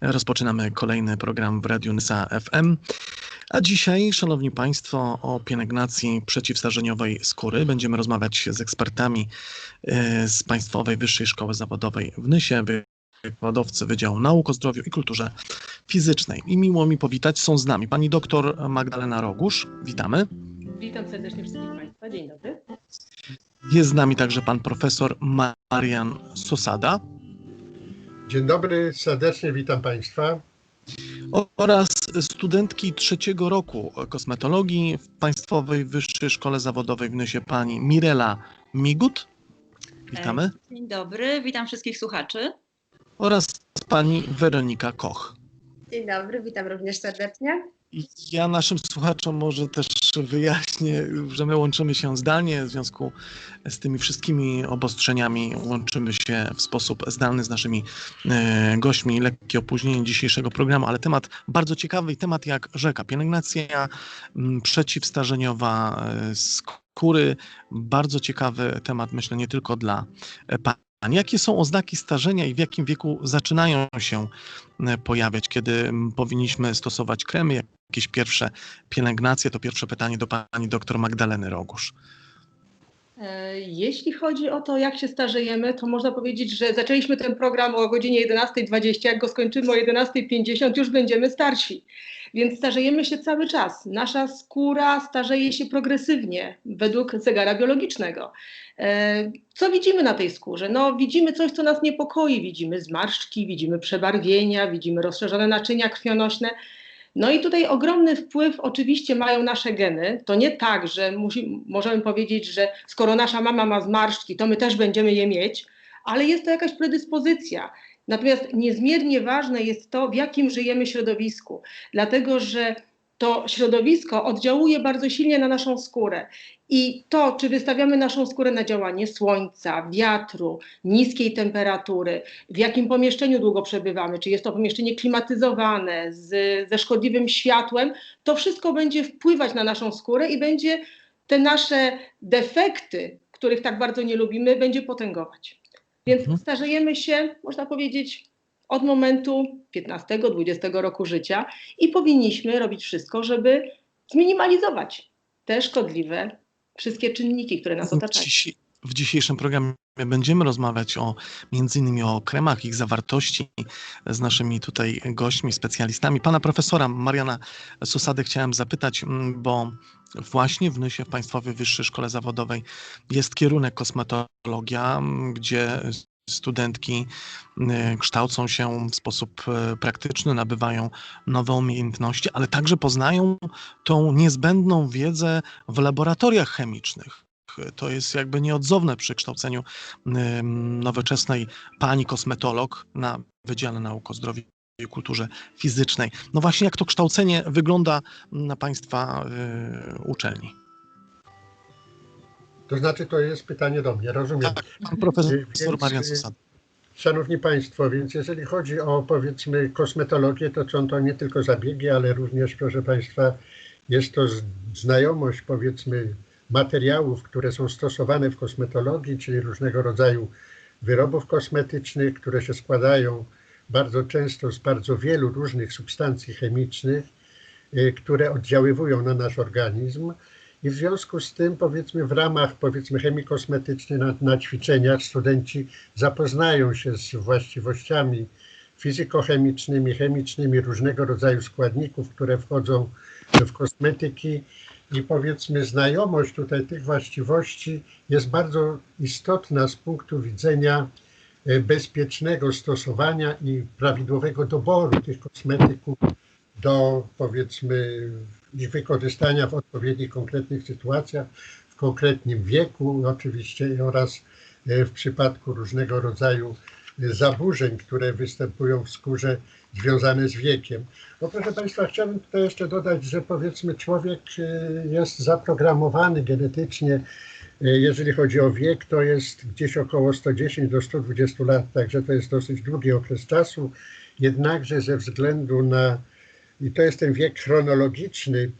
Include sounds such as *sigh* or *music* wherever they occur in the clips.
Rozpoczynamy kolejny program w Radiu Nysa FM. A dzisiaj, Szanowni Państwo, o pielęgnacji przeciwstarzeniowej skóry będziemy rozmawiać z ekspertami e, z Państwowej Wyższej Szkoły Zawodowej w Nysie, wykładowcy Wydziału Nauk o Zdrowiu i Kulturze Fizycznej. I miło mi powitać, są z nami pani doktor Magdalena Rogusz. Witamy. Witam serdecznie wszystkich Państwa. Dzień dobry. Jest z nami także pan profesor Marian Sosada Dzień dobry, serdecznie witam Państwa. oraz studentki trzeciego roku kosmetologii w Państwowej Wyższej Szkole Zawodowej w Nysie pani Mirela Migut. Witamy. Dzień dobry, witam wszystkich słuchaczy. Oraz pani Weronika Koch. Dzień dobry, witam również serdecznie. Ja naszym słuchaczom może też wyjaśnię, że my łączymy się zdalnie, w związku z tymi wszystkimi obostrzeniami łączymy się w sposób zdalny z naszymi e, gośćmi. Lekkie opóźnienie dzisiejszego programu, ale temat bardzo ciekawy i temat jak rzeka. Pielęgnacja przeciwstarzeniowa e, skóry. Bardzo ciekawy temat, myślę, nie tylko dla e, pań. Jakie są oznaki starzenia i w jakim wieku zaczynają się pojawiać, kiedy powinniśmy stosować kremy, jakieś pierwsze pielęgnacje? To pierwsze pytanie do pani doktor Magdaleny Rogusz. E, Jeśli chodzi o to, jak się starzejemy, to można powiedzieć, że zaczęliśmy ten program o godzinie 11.20, jak go skończymy o 11.50, już będziemy starsi. Więc starzejemy się cały czas. Nasza skóra starzeje się progresywnie według zegara biologicznego. E, Co widzimy na tej skórze? No, widzimy coś, co nas niepokoi. Widzimy zmarszczki, widzimy przebarwienia, widzimy rozszerzone naczynia krwionośne. No i tutaj ogromny wpływ oczywiście mają nasze geny. To nie tak, że musi, możemy powiedzieć, że skoro nasza mama ma zmarszczki, to my też będziemy je mieć, ale jest to jakaś predyspozycja. Natomiast niezmiernie ważne jest to, w jakim żyjemy środowisku, dlatego że to środowisko oddziałuje bardzo silnie na naszą skórę. I to, czy wystawiamy naszą skórę na działanie słońca, wiatru, niskiej temperatury, w jakim pomieszczeniu długo przebywamy, czy jest to pomieszczenie klimatyzowane z, ze szkodliwym światłem, to wszystko będzie wpływać na naszą skórę i będzie te nasze defekty, których tak bardzo nie lubimy, będzie potęgować. Więc Mhm. starzejemy się, można powiedzieć, od momentu 15-20 roku życia i powinniśmy robić wszystko, żeby zminimalizować te szkodliwe wszystkie czynniki, które nas otaczają. w dzisiejszym programie będziemy rozmawiać o między innymi o kremach, ich zawartości z naszymi tutaj gośćmi, specjalistami. Pana profesora Mariana Susady chciałem zapytać, bo właśnie w Nysie, w Państwowej Wyższej Szkole Zawodowej jest kierunek kosmetologia, gdzie studentki y, kształcą się w sposób y, praktyczny, nabywają nowe umiejętności, ale także poznają tą niezbędną wiedzę w laboratoriach chemicznych. To jest jakby nieodzowne przy kształceniu nowoczesnej pani kosmetolog na Wydziale Nauk o Zdrowiu i Kulturze Fizycznej. No właśnie, jak to kształcenie wygląda na Państwa y, uczelni? To znaczy, to jest pytanie do mnie, rozumiem. Tak, pan profesor Więc, Marian y, Susad. Szanowni Państwo, więc jeżeli chodzi o powiedzmy kosmetologię, to są to nie tylko zabiegi, ale również, proszę Państwa, jest to znajomość powiedzmy materiałów, które są stosowane w kosmetologii, czyli różnego rodzaju wyrobów kosmetycznych, które się składają bardzo często z bardzo wielu różnych substancji chemicznych, y, które oddziaływują na nasz organizm. I w związku z tym, powiedzmy, w ramach powiedzmy chemii kosmetycznej na, na ćwiczeniach studenci zapoznają się z właściwościami fizykochemicznymi, chemicznymi różnego rodzaju składników, które wchodzą w kosmetyki. I powiedzmy, znajomość tutaj tych właściwości jest bardzo istotna z punktu widzenia e, bezpiecznego stosowania i prawidłowego doboru tych kosmetyków do powiedzmy ich wykorzystania w odpowiednich konkretnych sytuacjach, w konkretnym wieku oczywiście oraz e, w przypadku różnego rodzaju e, zaburzeń, które występują w skórze związane z wiekiem. No proszę Państwa, chciałbym tutaj jeszcze dodać, że powiedzmy człowiek e, jest zaprogramowany genetycznie, jeżeli chodzi o wiek, to jest gdzieś około 110 do 120 lat, także to jest dosyć długi okres czasu. Jednakże ze względu na i to jest ten wiek chronologiczny,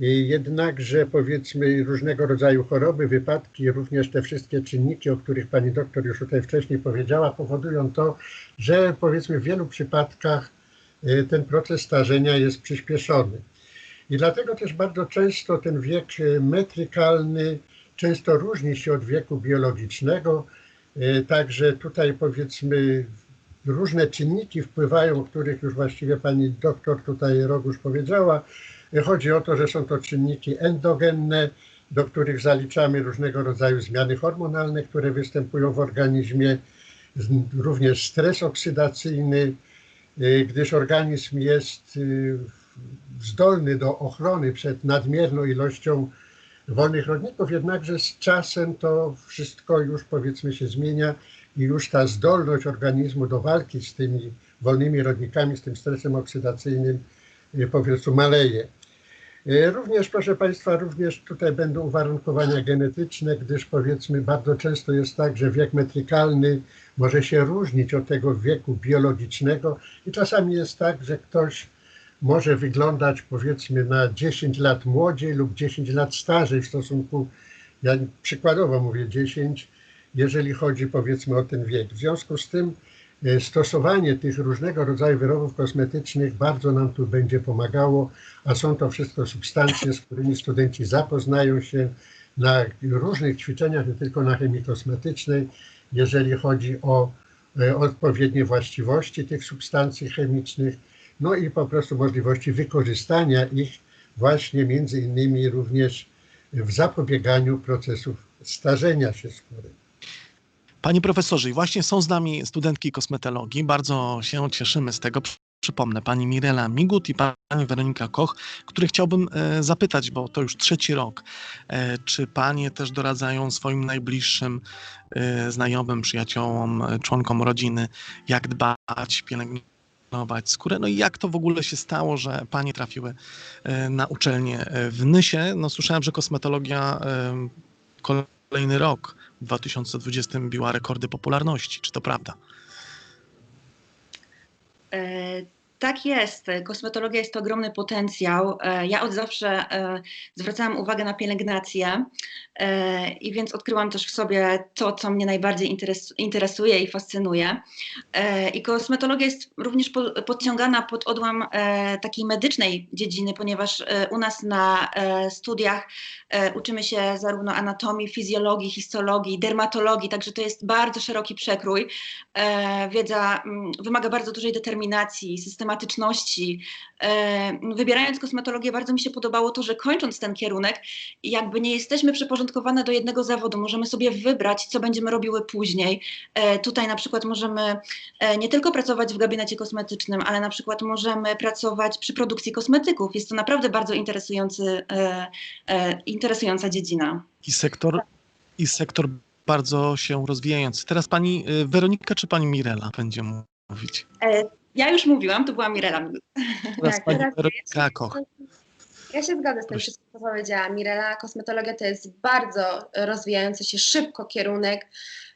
jednakże powiedzmy różnego rodzaju choroby, wypadki, również te wszystkie czynniki, o których pani doktor już tutaj wcześniej powiedziała, powodują to, że powiedzmy w wielu przypadkach y, ten proces starzenia jest przyspieszony. I dlatego też bardzo często ten wiek y, metrykalny często różni się od wieku biologicznego. Y, Także tutaj powiedzmy różne czynniki wpływają, o których już właściwie pani doktor tutaj Rogusz powiedziała. Chodzi o to, że są to czynniki endogenne, do których zaliczamy różnego rodzaju zmiany hormonalne, które występują w organizmie, również stres oksydacyjny, y, gdyż organizm jest y, zdolny do ochrony przed nadmierną ilością wolnych rodników, jednakże z czasem to wszystko już powiedzmy się zmienia i już ta zdolność organizmu do walki z tymi wolnymi rodnikami, z tym stresem oksydacyjnym y, po prostu maleje. Y, Również, proszę Państwa, również tutaj będą uwarunkowania genetyczne, gdyż powiedzmy bardzo często jest tak, że wiek metrykalny może się różnić od tego wieku biologicznego i czasami jest tak, że ktoś może wyglądać powiedzmy na 10 lat młodziej lub 10 lat starzej w stosunku, ja przykładowo mówię 10, jeżeli chodzi powiedzmy o ten wiek. W związku z tym e, stosowanie tych różnego rodzaju wyrobów kosmetycznych bardzo nam tu będzie pomagało, a są to wszystko substancje, z którymi studenci zapoznają się na różnych ćwiczeniach, nie tylko na chemii kosmetycznej, jeżeli chodzi o e, odpowiednie właściwości tych substancji chemicznych, no i po prostu możliwości wykorzystania ich właśnie między innymi również w zapobieganiu procesów starzenia się skóry. Panie profesorze, właśnie są z nami studentki kosmetologii. Bardzo się cieszymy z tego. Przypomnę, pani Mirela Migut i pani Weronika Koch, które chciałbym e, zapytać, bo to już trzeci rok. E, czy panie też doradzają swoim najbliższym e, znajomym, przyjaciołom, członkom rodziny, jak dbać, pielęgnować skórę? No i jak to w ogóle się stało, że panie trafiły na uczelnię w Nysie? No słyszałem, że kosmetologia kolejny rok 2020 biła rekordy popularności. Czy to prawda? E, Tak jest. Kosmetologia jest to ogromny potencjał. E, Ja od zawsze e, zwracałam uwagę na pielęgnację e, i więc odkryłam też w sobie to, co mnie najbardziej interes- interesuje i fascynuje. I kosmetologia jest również po- podciągana pod odłam takiej medycznej dziedziny, ponieważ u nas na studiach uczymy się zarówno anatomii, fizjologii, histologii, dermatologii, także to jest bardzo szeroki przekrój. Wiedza mm, wymaga bardzo dużej determinacji, systematyczności. E, wybierając kosmetologię, bardzo mi się podobało to, że kończąc ten kierunek, jakby nie jesteśmy przyporządkowane do jednego zawodu, możemy sobie wybrać, co będziemy robiły później. E, tutaj na przykład możemy e, nie tylko pracować w gabinecie kosmetycznym, ale na przykład możemy pracować przy produkcji kosmetyków. Jest to naprawdę bardzo interesujący, interesująca dziedzina. I sektor, i sektor bardzo się rozwijający. Teraz pani Weronika czy pani Mirela będzie mówić? Ja już mówiłam, to była Mirela. Teraz Tak, pani teraz Weronika Koch. Ja się zgadzam z tym wszystkim, co powiedziała Mirela. Kosmetologia to jest bardzo rozwijający się szybko kierunek.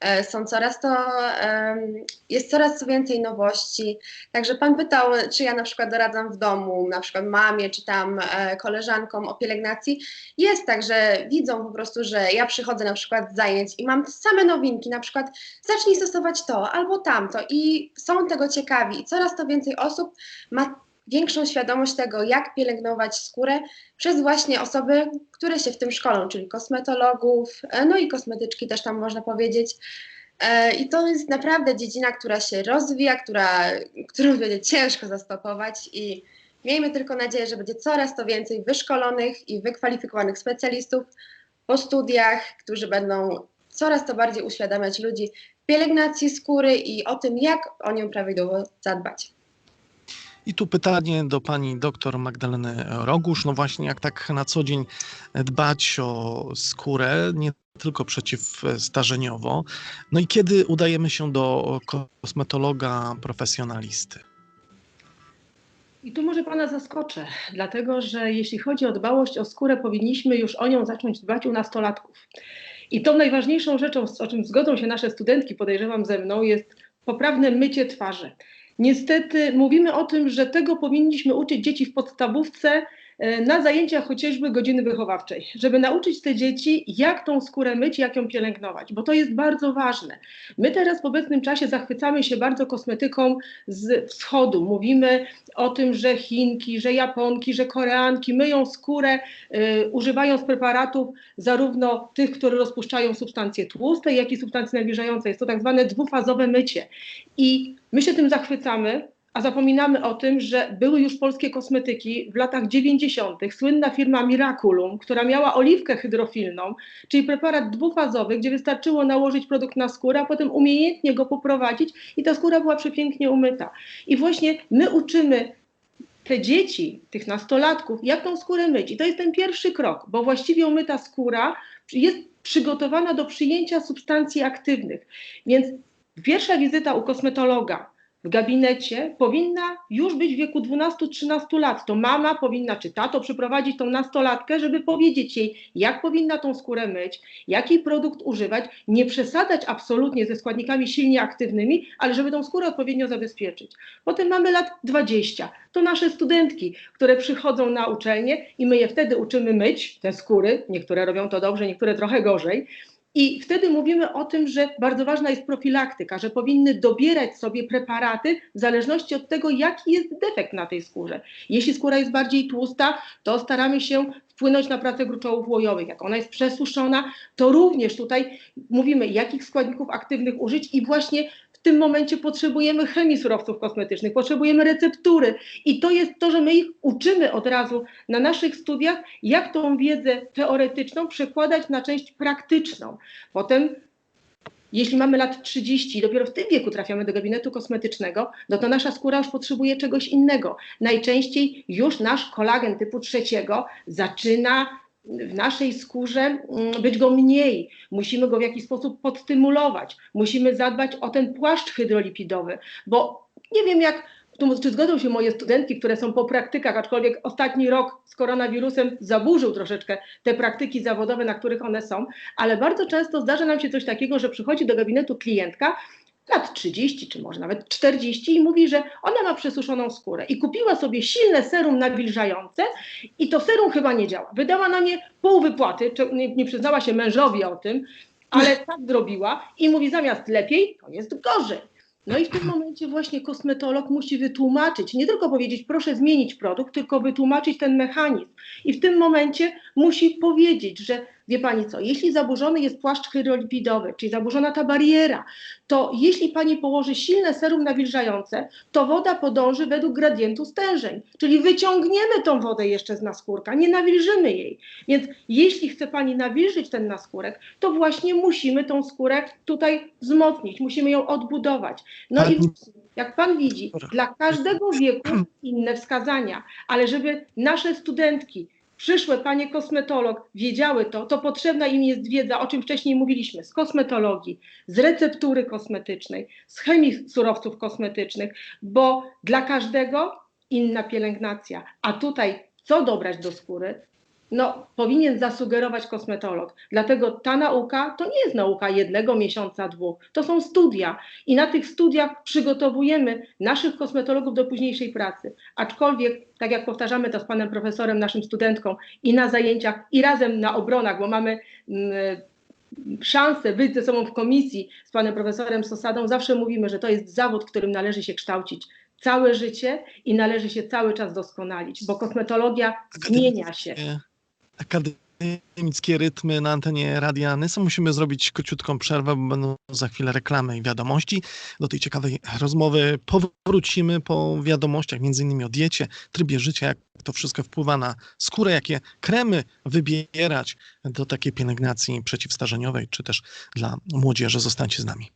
E, Są coraz to, jest coraz więcej nowości. Także Pan pytał, czy ja na przykład doradzam w domu, na przykład mamie, czy tam e, koleżankom o pielęgnacji. Jest tak, że widzą po prostu, że ja przychodzę na przykład z zajęć i mam same nowinki, na przykład zacznij stosować to albo tamto i są tego ciekawi i coraz to więcej osób ma większą świadomość tego, jak pielęgnować skórę przez właśnie osoby, które się w tym szkolą, czyli kosmetologów, e, no i kosmetyczki też tam można powiedzieć. E, I to jest naprawdę dziedzina, która się rozwija, która, którą będzie ciężko zastopować i miejmy tylko nadzieję, że będzie coraz to więcej wyszkolonych i wykwalifikowanych specjalistów po studiach, którzy będą coraz to bardziej uświadamiać ludzi pielęgnacji skóry i o tym, jak o nią prawidłowo zadbać. I tu pytanie do pani doktor Magdaleny Rogusz. No właśnie, jak tak na co dzień dbać o skórę, nie tylko przeciwstarzeniowo. No i kiedy udajemy się do kosmetologa profesjonalisty? I tu może Pana zaskoczę, dlatego że jeśli chodzi o dbałość o skórę, powinniśmy już o nią zacząć dbać u nastolatków. I tą najważniejszą rzeczą, o czym zgodzą się nasze studentki, podejrzewam ze mną, jest poprawne mycie twarzy. Niestety mówimy o tym, że tego powinniśmy uczyć dzieci w podstawówce, na zajęciach chociażby godziny wychowawczej, żeby nauczyć te dzieci, jak tą skórę myć, jak ją pielęgnować, bo to jest bardzo ważne. My teraz w obecnym czasie zachwycamy się bardzo kosmetyką z wschodu. Mówimy o tym, że Chinki, że Japonki, że Koreanki myją skórę, y, używając preparatów zarówno tych, które rozpuszczają substancje tłuste, jak i substancje nawilżające. Jest to tak zwane dwufazowe mycie. I my się tym zachwycamy, a zapominamy o tym, że były już polskie kosmetyki w latach 90. Słynna firma Miraculum, która miała oliwkę hydrofilną, czyli preparat dwufazowy, gdzie wystarczyło nałożyć produkt na skórę, a potem umiejętnie go poprowadzić i ta skóra była przepięknie umyta. I właśnie my uczymy te dzieci, tych nastolatków, jak tą skórę myć. I to jest ten pierwszy krok, bo właściwie umyta skóra jest przygotowana do przyjęcia substancji aktywnych. Więc pierwsza wizyta u kosmetologa, w gabinecie powinna już być w wieku 12-13 lat. To mama powinna, czy tato, przyprowadzić tą nastolatkę, żeby powiedzieć jej, jak powinna tą skórę myć, jaki produkt używać, nie przesadzać absolutnie ze składnikami silnie aktywnymi, ale żeby tą skórę odpowiednio zabezpieczyć. Potem mamy lat 20. To nasze studentki, które przychodzą na uczelnię i my je wtedy uczymy myć te skóry. Niektóre robią to dobrze, niektóre trochę gorzej. I wtedy mówimy o tym, że bardzo ważna jest profilaktyka, że powinny dobierać sobie preparaty w zależności od tego, jaki jest defekt na tej skórze. Jeśli skóra jest bardziej tłusta, to staramy się wpłynąć na pracę gruczołów łojowych. Jak ona jest przesuszona, to również tutaj mówimy, jakich składników aktywnych użyć i właśnie w tym momencie potrzebujemy chemii surowców kosmetycznych, potrzebujemy receptury i to jest to, że my ich uczymy od razu na naszych studiach, jak tą wiedzę teoretyczną przekładać na część praktyczną. Potem jeśli mamy lat 30 i dopiero w tym wieku trafiamy do gabinetu kosmetycznego, no to nasza skóra już potrzebuje czegoś innego. Najczęściej już nasz kolagen typu trzeciego zaczyna w naszej skórze mm, być go mniej. Musimy go w jakiś sposób podstymulować. Musimy zadbać o ten płaszcz hydrolipidowy, bo nie wiem jak czy zgodzą się moje studentki, które są po praktykach, aczkolwiek ostatni rok z koronawirusem zaburzył troszeczkę te praktyki zawodowe, na których one są, ale bardzo często zdarza nam się coś takiego, że przychodzi do gabinetu klientka, lat 30 czy może nawet 40 i mówi, że ona ma przesuszoną skórę i kupiła sobie silne serum nawilżające i to serum chyba nie działa. Wydała na nie pół wypłaty, nie, nie przyznała się mężowi o tym, ale *laughs* tak zrobiła i mówi zamiast lepiej, to jest gorzej. No i w tym momencie właśnie kosmetolog musi wytłumaczyć, nie tylko powiedzieć, proszę zmienić produkt, tylko wytłumaczyć ten mechanizm. I w tym momencie musi powiedzieć, że wie pani co, jeśli zaburzony jest płaszcz hydrolipidowy, czyli zaburzona ta bariera, to jeśli pani położy silne serum nawilżające, to woda podąży według gradientu stężeń, czyli wyciągniemy tą wodę jeszcze z naskórka, nie nawilżymy jej. Więc jeśli chce pani nawilżyć ten naskórek, to właśnie musimy tą skórę tutaj wzmocnić, musimy ją odbudować. No i jak pan widzi, dla każdego wieku inne wskazania, ale żeby nasze studentki przyszłe panie kosmetolog wiedziały to, to potrzebna im jest wiedza, o czym wcześniej mówiliśmy, z kosmetologii, z receptury kosmetycznej, z chemii surowców kosmetycznych, bo dla każdego inna pielęgnacja. A tutaj co dobrać do skóry? No, powinien zasugerować kosmetolog. Dlatego ta nauka to nie jest nauka jednego miesiąca, dwóch. To są studia i na tych studiach przygotowujemy naszych kosmetologów do późniejszej pracy. Aczkolwiek, tak jak powtarzamy to z panem profesorem, naszym studentką i na zajęciach, i razem na obronach, bo mamy mm, szansę być ze sobą w komisji z panem profesorem Sosadą, zawsze mówimy, że to jest zawód, którym należy się kształcić całe życie i należy się cały czas doskonalić, bo kosmetologia zmienia się akademickie rytmy na antenie Radia Nysa. Musimy zrobić króciutką przerwę, bo będą za chwilę reklamy i wiadomości. Do tej ciekawej rozmowy powrócimy po wiadomościach, między innymi o diecie, trybie życia, jak to wszystko wpływa na skórę, jakie kremy wybierać do takiej pielęgnacji przeciwstarzeniowej, czy też dla młodzieży. Zostańcie z nami.